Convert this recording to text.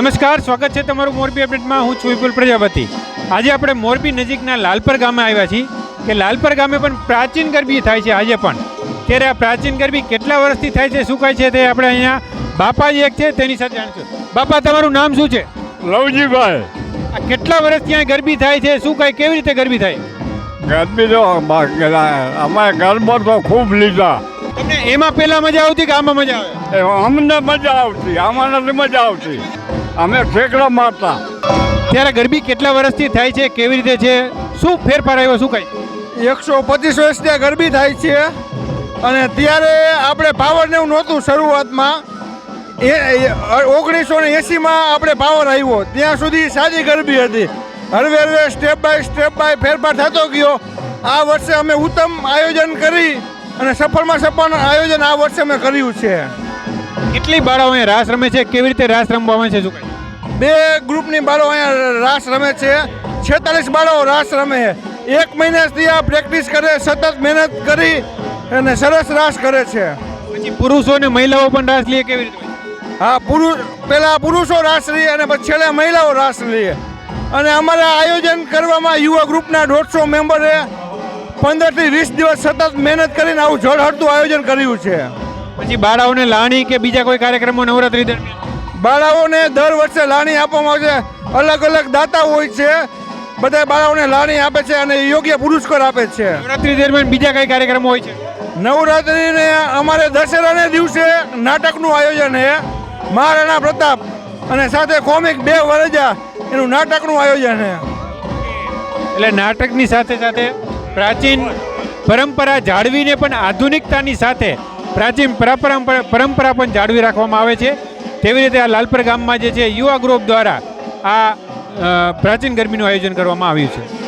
નમસ્કાર સ્વાગત છે તમારું મોરબી અપડેટમાં. હું છું વિપુલ પ્રજાપતિ. આજે આપણે મોરબી નજીકના લાલપર ગામે આવ્યા છીએ કે લાલપર ગામે પણ પ્રાચીન ગરબી થાય છે આજે પણ. ત્યારે આ પ્રાચીન ગરબી કેટલા વર્ષથી થાય છે શું કહે છે તે આપણે અહીંયા બાપાજી એક છે તેની સાથે જાણીશું. બાપા તમારું નામ શું છે? લવજીભાઈ. આ કેટલા વર્ષથી અહીંયા ગરબી થાય છે શું કહે કેવી રીતે ગરબી થાય? ગરબી તો અમારે ગરબો તો ખૂબ લીધા. તમને એમાં પહેલા મજા આવતી કે આમાં મજા આવે? અમને મજા આવતી આમાં મજા આવતી. અમે ઠેકડા મારતા. ત્યારે ગરબી કેટલા વર્ષથી થાય છે કેવી રીતે છે શું ફેરફાર આવ્યો શું કંઈ? એકસો પચીસ વર્ષ ત્યાં ગરબી થાય છે અને ત્યારે આપણે પાવર ને એવું નહોતું શરૂઆતમાં. એ ઓગણીસો ને એંસીમાં આપણે પાવર આવ્યો. ત્યાં સુધી સાદી ગરબી હતી. હળવે હળવે સ્ટેપ બાય સ્ટેપ બાય ફેરફાર થતો ગયો. આ વર્ષે અમે ઉત્તમ આયોજન કરી અને સફળમાં સફળ આયોજન આ વર્ષે અમે કર્યું છે. કેટલી બાળાઓ અહીંયા રાસ રમે છે? કેવી રીતે રાસ રમવામાં છે? શું બે ગ્રુપની બાળો અહીંયા રાસ રમે છે. છેતાલીસ બાળો રાસ રમે. છે એક મહિનાથી આ પ્રેક્ટિસ કરે સતત મહેનત કરી અને સરસ રાસ કરે છે. પછી પુરુષો અને મહિલાઓ પણ રાસ લે કેવી રીતે? હા પુરુષ પહેલા પુરુષો રાસ લે અને પછી છેલ્લે મહિલાઓ રાસ લે. અને અમારે આયોજન કરવામાં યુવા ગ્રુપના દોઢસો મેમ્બરે પંદરથી વીસ દિવસ સતત મહેનત કરીને આવું જળહળતું આયોજન કર્યું છે. પછી બાળાઓને લાણી કે બીજા કોઈ કાર્યક્રમો નવરાત્રી દરમિયાન? બાળાઓને દર વર્ષે લાણી આપવામાં આવે છે. અલગ અલગ દાતા હોય છે. બધા બાળાઓને લાણી આપે છે અને યોગ્ય પુરસ્કાર આપે છે. નવરાત્રી દરમિયાન બીજા કઈ કાર્યક્રમો હોય છે? નવરાત્રિને અમારે દશેરાને દિવસે નાટકનું આયોજન છે. મહારાણા પ્રતાપ અને સાથે કોમિક બે વરજા એનું નાટકનું આયોજન છે. એટલે નાટકની સાથે સાથે પ્રાચીન પરંપરા જાળવીને પણ આધુનિકતાની સાથે પ્રાચીન પરંપરા પરંપરા પણ જાળવી રાખવામાં આવે છે. તેવી રીતે આ લાલપર ગામમાં જે છે યુવા ગ્રુપ દ્વારા આ પ્રાચીન ગરબીનું આયોજન કરવામાં આવ્યું છે.